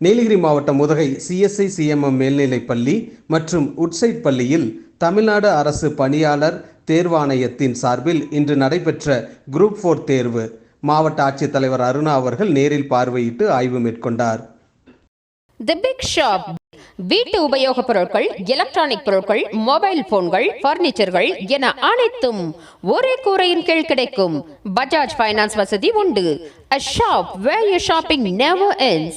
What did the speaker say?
நீலகிரி மாவட்டம் Udhagai CSI CMM மேல்நிலைப் பள்ளி மற்றும் உட்சைட் பள்ளியில் தமிழ்நாடு அரசு பணியாளர் தேர்வாணையத்தின் சார்பில் இன்று நடைபெற்ற குரூப் ஃபோர் தேர்வு. மாவட்ட ஆட்சித்தலைவர் அருணா அவர்கள் நேரில் பார்வையிட்டு ஆய்வு மேற்கொண்டார். தி பிக் ஷாப் வீட்டு உபயோகப் பொருட்கள் எலக்ட்ரானிக் பொருட்கள் மொபைல் போன்கள் பர்னிச்சர்கள் என அனைத்தும் ஒரே கூரையின் கீழ் கிடைக்கும். பஜாஜ் ஃபைனான்ஸ் வசதி உண்டு. A shop where you shopping never ends.